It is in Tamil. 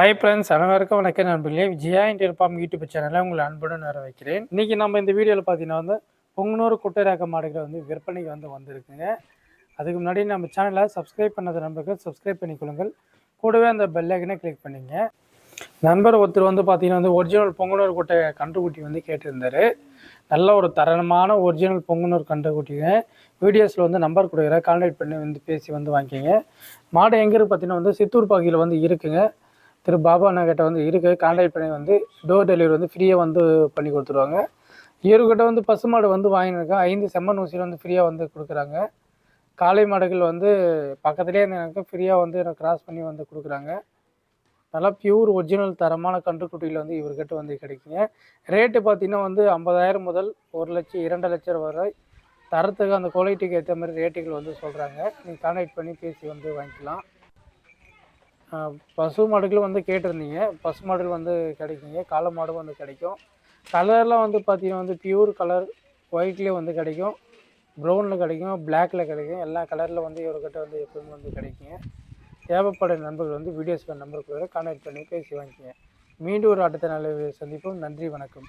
ஹாய் ஃப்ரெண்ட்ஸ் அனைவருக்கும் வணக்கம் நண்பர்களே. விஜயா இண்டியன் ஃபார்ம் யூடியூப் சேனலில் உங்களை அன்புடன் வர வைக்கிறேன் இன்றைக்கி நம்ம இந்த வீடியோவில் பார்த்தீங்கன்னா வந்து பொங்கனூர் குட்டை ரக மாடுகள் வந்து விற்பனைக்கு வந்து வந்திருக்குங்க. அதுக்கு முன்னாடி நம்ம சேனலை சப்ஸ்கிரைப் பண்ணாத நண்பர்கள் சப்ஸ்கிரைப் பண்ணிக்கொள்ளுங்கள். கூடவே அந்த பெல்லைக்கனை கிளிக் பண்ணிங்க. நண்பர் ஒருத்தர் வந்து பார்த்தீங்கன்னா வந்து ஒரிஜினல் பொங்கனூர் குட்டை கன்றுக்குட்டி வந்து கேட்டிருந்தார். நல்ல ஒரு தரமான ஒரிஜினல் பொங்கனூர் கன்றுக்குட்டிங்க. வீடியோஸில் வந்து நம்பர் கொடுக்குறேன். கான்டாக்ட் பண்ணி வந்து பேசி வந்து வாங்கிக்கிங்க. மாடு எங்கே இருக்குது பார்த்தீங்கன்னா வந்து சித்தூர் பகுதியில் வந்து இருக்குங்க. திரு பாபா அண்ணாக்கிட்ட வந்து இருக்குது கான்டாக்ட் பண்ணி வந்து டோர் டெலிவரி வந்து ஃப்ரீயாக வந்து பண்ணி கொடுத்துருவாங்க. இவர்கிட்ட வந்து பசுமாடு வந்து வாங்கியிருக்கேன் ஐந்து செம்மண் ஊசியில் வந்து ஃப்ரீயாக வந்து கொடுக்குறாங்க. காளை மாடுகள் வந்து பக்கத்துலேயே எனக்கு ஃப்ரீயாக வந்து எனக்கு கிராஸ் பண்ணி வந்து கொடுக்குறாங்க. நல்லா பியூர் ஒரிஜினல் தரமான கன்றுக்குட்டியில் வந்து இவர்கிட்ட வந்து கிடைக்குங்க. ரேட்டு பார்த்தீங்கன்னா வந்து ஐம்பதாயிரம் முதல் ஒரு லட்சம் இரண்டு லட்சம் வரை தரத்துக்கு அந்த குவாலிட்டிக்கு ஏற்ற மாதிரி ரேட்டுகள் வந்து சொல்கிறாங்க நீங்கள் கான்டாக்ட் பண்ணி பேசி வந்து வாங்கிக்கலாம். பசு மாடுகளும் வந்து கேட்டிருந்தீங்க. பசு மாடுகள் வந்து கிடைக்குங்க. காளை மாடும் வந்து கிடைக்கும். கலர்லாம் வந்து பார்த்தீங்கன்னா வந்து பியூர் கலர் ஒயிட்லேயே வந்து கிடைக்கும். ப்ரௌனில் கிடைக்கும். பிளாக்கில் கிடைக்கும். எல்லா கலரில் வந்து இவர்கிட்ட வந்து எப்பவுமே வந்து கிடைக்குங்க. தேவைப்பட நண்பர்கள் வந்து வீடியோஸ் நம்பருக்கு கான்டாக்ட் பண்ணி பேசி வாங்கிக்கோங்க. மீண்டும் ஒரு அடுத்த நாள் சந்திப்போம். நன்றி வணக்கம்.